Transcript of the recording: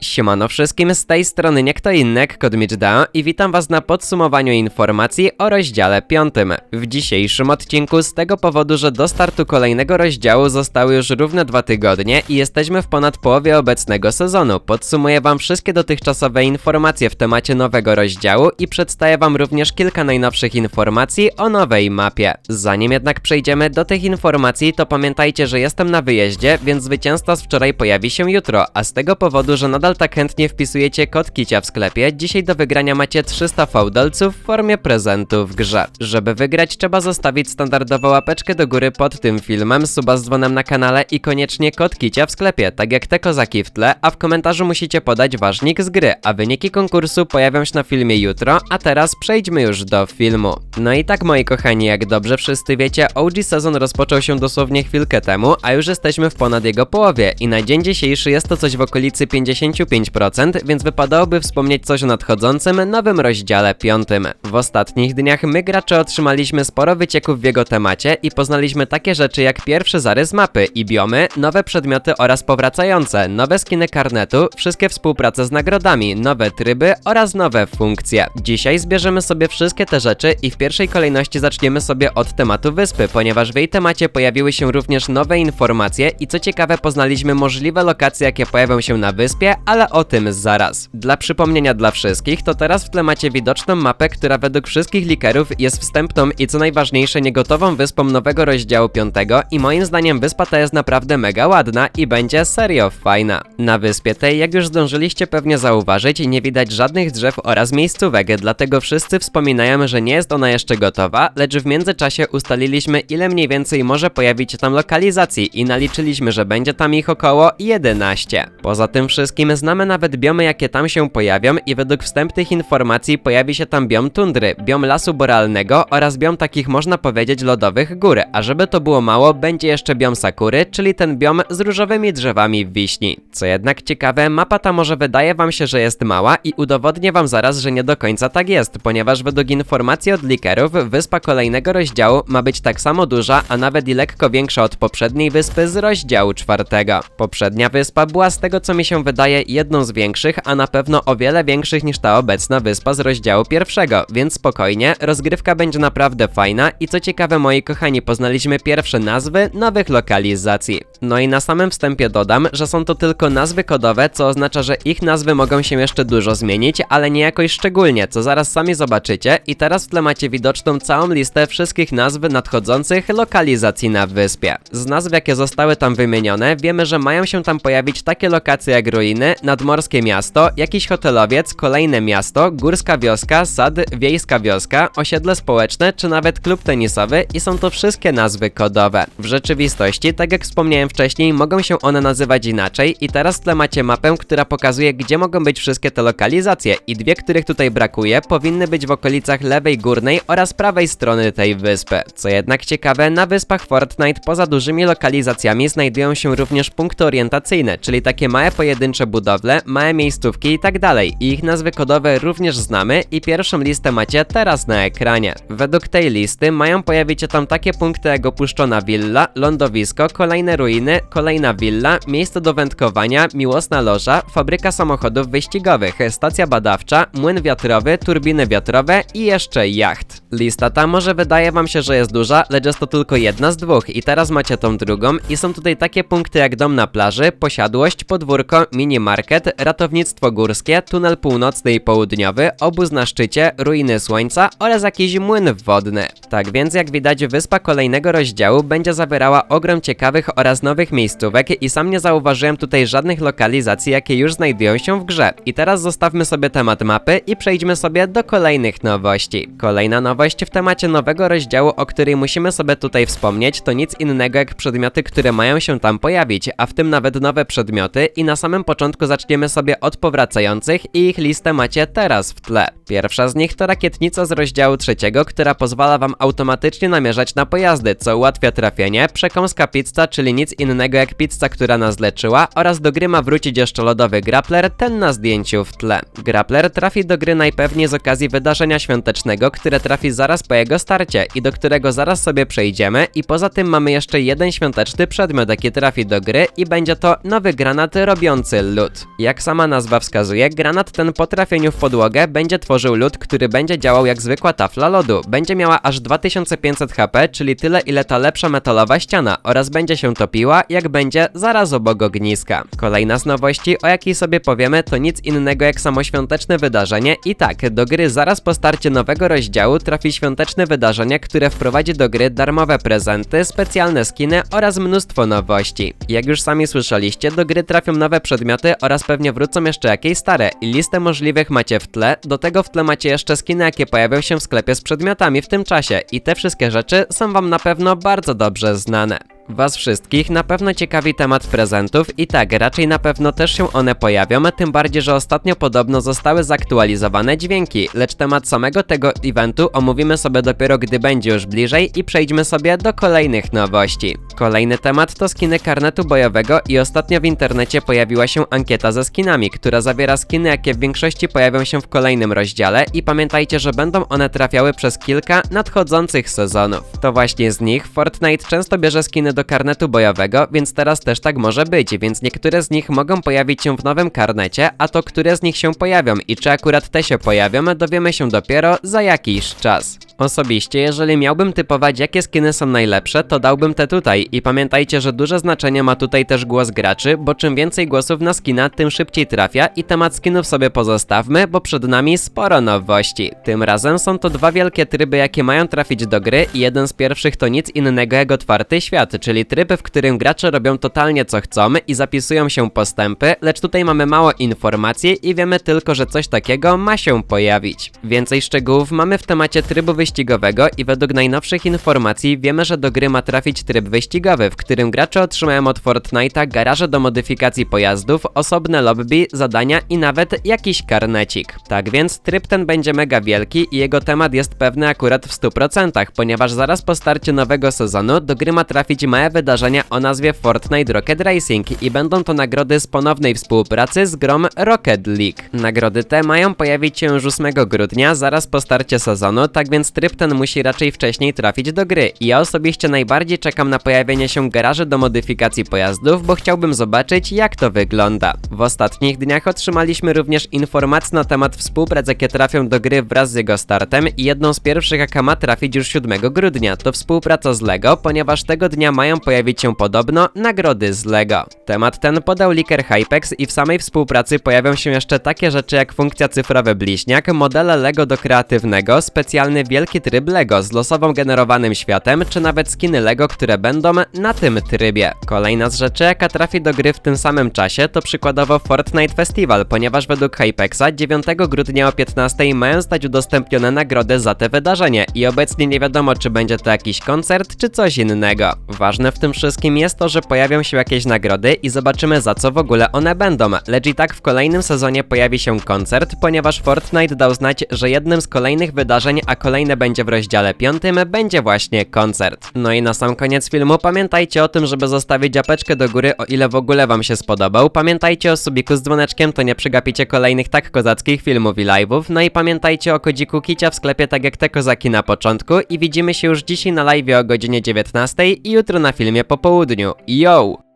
Siemano wszystkim, z tej strony nie kto inny jak Kodmicda i witam was na podsumowaniu informacji o rozdziale 5. W dzisiejszym odcinku z tego powodu, że do startu kolejnego rozdziału zostały już równe dwa tygodnie i jesteśmy w ponad połowie obecnego sezonu. Podsumuję wam wszystkie dotychczasowe informacje w temacie nowego rozdziału i przedstawię wam również kilka najnowszych informacji o nowej mapie. Zanim jednak przejdziemy do tych informacji, to pamiętajcie, że jestem na wyjeździe, więc zwycięzca z wczoraj pojawi się jutro, a z tego powodu, że nadal tak chętnie wpisujecie kod Kicia w sklepie, dzisiaj do wygrania macie 300 fałdolców w formie prezentu w grze. Żeby wygrać, trzeba zostawić standardowo łapeczkę do góry pod tym filmem, suba z dzwonem na kanale i koniecznie kod Kicia w sklepie, tak jak te kozaki w tle, a w komentarzu musicie podać ważnik z gry, a wyniki konkursu pojawią się na filmie jutro, a teraz przejdźmy już do filmu. No i tak moi kochani, jak dobrze wszyscy wiecie, OG sezon rozpoczął się dosłownie chwilkę temu, a już jesteśmy w ponad jego połowie i na dzień dzisiejszy jest to coś w okolicy 55%, więc wypadałoby wspomnieć coś o nadchodzącym nowym rozdziale 5. W ostatnich dniach my gracze otrzymaliśmy sporo wycieków w jego temacie i poznaliśmy takie rzeczy jak pierwszy zarys mapy i biomy, nowe przedmioty oraz powracające, nowe skiny karnetu, wszystkie współprace z nagrodami, nowe tryby oraz nowe funkcje. Dzisiaj zbierzemy sobie wszystkie te rzeczy i w pierwszej kolejności zaczniemy sobie od tematu wyspy, ponieważ w jej temacie pojawiły się również nowe informacje i co ciekawe poznaliśmy możliwe lokacje jakie pojawią się na wyspie, ale o tym zaraz. Dla przypomnienia dla wszystkich, to teraz w tle macie widoczną mapę, która według wszystkich likerów jest wstępną i co najważniejsze niegotową wyspą nowego rozdziału 5 i moim zdaniem wyspa ta jest naprawdę mega ładna i będzie serio fajna. Na wyspie tej, jak już zdążyliście pewnie zauważyć, nie widać żadnych drzew oraz miejscówek, dlatego wszyscy wspominają, że nie jest ona jeszcze gotowa, lecz w międzyczasie ustaliliśmy ile mniej więcej może pojawić się tam lokalizacji i naliczyliśmy, że będzie tam ich około 11. Poza tym wszystkim znamy nawet biomy jakie tam się pojawią i według wstępnych informacji pojawi się tam biom tundry, biom lasu borealnego oraz biom takich można powiedzieć lodowych gór, a żeby to było mało, będzie jeszcze biom sakury, czyli ten biom z różowymi drzewami w wiśni. Co jednak ciekawe, mapa ta może wydaje wam się, że jest mała i udowodnię wam zaraz, że nie do końca tak jest, ponieważ według informacji od likerów, wyspa kolejnego rozdziału ma być tak samo duża, a nawet i lekko większa od poprzedniej wyspy z rozdziału czwartego. Poprzednia wyspa była z tego co mi się wydaje jedną z większych, a na pewno o wiele większych niż ta obecna wyspa z rozdziału pierwszego, więc spokojnie, rozgrywka będzie naprawdę fajna i co ciekawe moi kochani, poznaliśmy pierwsze nazwy nowych lokalizacji. No i na samym wstępie dodam, że są to tylko nazwy kodowe, co oznacza, że ich nazwy mogą się jeszcze dużo zmienić, ale nie jakoś szczególnie, co zaraz sami zobaczycie i teraz w tle macie widoczną całą listę wszystkich nazw nadchodzących lokalizacji na wyspie. Z nazw jakie zostały tam wymienione, wiemy, że mają się tam pojawić takie lokacje jak ruiny, nadmorskie miasto, jakiś hotelowiec, kolejne miasto, górska wioska, sad, wiejska wioska, osiedle społeczne czy nawet klub tenisowy i są to wszystkie nazwy kodowe. W rzeczywistości, tak jak wspomniałem wcześniej, mogą się one nazywać inaczej i teraz w tle macie mapę, która pokazuje gdzie mogą być wszystkie te lokalizacje i dwie, których tutaj brakuje, powinny być w okolicach lewej górnej oraz prawej strony tej wyspy. Co jednak ciekawe, na wyspach Fortnite poza dużymi lokalizacjami znajdują się również punkty orientacyjne, czyli takie małe pojedyncze budowle, małe miejscówki i tak dalej. Ich nazwy kodowe również znamy i pierwszą listę macie teraz na ekranie. Według tej listy mają pojawić się tam takie punkty jak opuszczona willa, lądowisko, kolejne ruiny, kolejna willa, miejsce do wędkowania, miłosna loża, fabryka samochodów wyścigowych, stacja badawcza, młyn wiatrowy, turbiny wiatrowe i jeszcze jacht. Lista ta może wydaje wam się, że jest duża, lecz jest to tylko jedna z dwóch i teraz macie tą drugą i są tutaj takie punkty jak dom na plaży, posiadłość, podwórko, minimarket, ratownictwo górskie, tunel północny i południowy, obóz na szczycie, ruiny słońca oraz jakiś młyn wodny. Tak więc jak widać wyspa kolejnego rozdziału będzie zawierała ogrom ciekawych oraz nowych miejscówek i sam nie zauważyłem tutaj żadnych lokalizacji jakie już znajdują się w grze. I teraz zostawmy sobie temat mapy i przejdźmy sobie do kolejnych nowości. Kolejna nowość w temacie nowego rozdziału, o której musimy sobie tutaj wspomnieć, to nic innego jak przedmioty, które mają się tam pojawić, a w tym nawet nowe przedmioty i na samym początku zaczniemy sobie od powracających i ich listę macie teraz w tle. Pierwsza z nich to rakietnica z rozdziału trzeciego, która pozwala wam automatycznie namierzać na pojazdy, co ułatwia trafienie, przekąska pizza, czyli nic innego jak pizza, która nas leczyła oraz do gry ma wrócić jeszcze lodowy grappler, ten na zdjęciu w tle. Grappler trafi do gry najpewniej z okazji wydarzenia świątecznego, które trafi zaraz po jego starcie i do którego zaraz sobie przejdziemy i poza tym mamy jeszcze jeden świąteczny przedmiot, jaki trafi do gry i będzie to nowy granat robiący lód. Jak sama nazwa wskazuje, granat ten po trafieniu w podłogę będzie tworzył lód, który będzie działał jak zwykła tafla lodu. Będzie miała aż 2500 HP, czyli tyle ile ta lepsza metalowa ściana oraz będzie się topiła, jak będzie zaraz obok ogniska. Kolejna z nowości, o jakiej sobie powiemy, to nic innego jak samo świąteczne wydarzenie i tak, do gry zaraz po starcie nowego rozdziału trafi świąteczne wydarzenie, które wprowadzi do gry darmowe prezenty, specjalne skiny oraz mnóstwo nowości. Jak już sami słyszeliście, do gry trafią nowe przedmioty oraz pewnie wrócą jeszcze jakieś stare i listę możliwych macie w tle, do tego w tle macie jeszcze skiny, jakie pojawią się w sklepie z przedmiotami w tym czasie i te wszystkie rzeczy są wam na pewno bardzo dobrze znane. Was wszystkich na pewno ciekawi temat prezentów i tak, raczej na pewno też się one pojawią, tym bardziej, że ostatnio podobno zostały zaktualizowane dźwięki, lecz temat samego tego eventu omówimy sobie dopiero gdy będzie już bliżej i przejdźmy sobie do kolejnych nowości. Kolejny temat to skiny karnetu bojowego i ostatnio w internecie pojawiła się ankieta ze skinami, która zawiera skiny, jakie w większości pojawią się w kolejnym rozdziale i pamiętajcie, że będą one trafiały przez kilka nadchodzących sezonów. To właśnie z nich Fortnite często bierze skiny do karnetu bojowego, więc teraz też tak może być, więc niektóre z nich mogą pojawić się w nowym karnecie, a to które z nich się pojawią i czy akurat te się pojawią, dowiemy się dopiero za jakiś czas. Osobiście, jeżeli miałbym typować jakie skiny są najlepsze, to dałbym te tutaj i pamiętajcie, że duże znaczenie ma tutaj też głos graczy, bo czym więcej głosów na skina, tym szybciej trafia i temat skinów sobie pozostawmy, bo przed nami sporo nowości. Tym razem są to dwa wielkie tryby, jakie mają trafić do gry i jeden z pierwszych to nic innego jak otwarty świat, czyli tryb, w którym gracze robią totalnie co chcą i zapisują się postępy, lecz tutaj mamy mało informacji i wiemy tylko, że coś takiego ma się pojawić. Więcej szczegółów mamy w temacie trybu wyścigowego i według najnowszych informacji wiemy, że do gry ma trafić tryb wyścigowy, w którym gracze otrzymają od Fortnite'a garaże do modyfikacji pojazdów, osobne lobby, zadania i nawet jakiś karnecik. Tak więc tryb ten będzie mega wielki i jego temat jest pewny akurat w 100%, ponieważ zaraz po starcie nowego sezonu do gry ma trafić małe wydarzenia o nazwie Fortnite Rocket Racing i będą to nagrody z ponownej współpracy z grą Rocket League. Nagrody te mają pojawić się już 8 grudnia, zaraz po starcie sezonu, tak więc tryb ten musi raczej wcześniej trafić do gry. I ja osobiście najbardziej czekam na pojawienie się garaży do modyfikacji pojazdów, bo chciałbym zobaczyć jak to wygląda. W ostatnich dniach otrzymaliśmy również informacje na temat współprac, jakie trafią do gry wraz z jego startem i jedną z pierwszych jaka ma trafić już 7 grudnia, to współpraca z LEGO, ponieważ tego dnia mają pojawić się podobno nagrody z LEGO. Temat ten podał liker Hypex i w samej współpracy pojawią się jeszcze takie rzeczy jak funkcja cyfrowy bliźniak, modele LEGO do kreatywnego, specjalny wielki tryb LEGO z losowo generowanym światem, czy nawet skiny LEGO, które będą na tym trybie. Kolejna z rzeczy, jaka trafi do gry w tym samym czasie, to przykładowo Fortnite Festival, ponieważ według Hypexa 9 grudnia o 15 mają stać udostępnione nagrody za te wydarzenie i obecnie nie wiadomo, czy będzie to jakiś koncert, czy coś innego. Ważne w tym wszystkim jest to, że pojawią się jakieś nagrody i zobaczymy za co w ogóle one będą, lecz i tak w kolejnym sezonie pojawi się koncert, ponieważ Fortnite dał znać, że jednym z kolejnych wydarzeń, a kolejne będzie w rozdziale 5, będzie właśnie koncert. No i na sam koniec filmu pamiętajcie o tym, żeby zostawić apeczkę do góry, o ile w ogóle wam się spodobał. Pamiętajcie o subiku z dzwoneczkiem, to nie przegapicie kolejnych tak kozackich filmów i live'ów. No i pamiętajcie o kodziku Kicia w sklepie tak jak te kozaki na początku i widzimy się już dzisiaj na live o godzinie 19 i jutro na filmie po południu. Yo!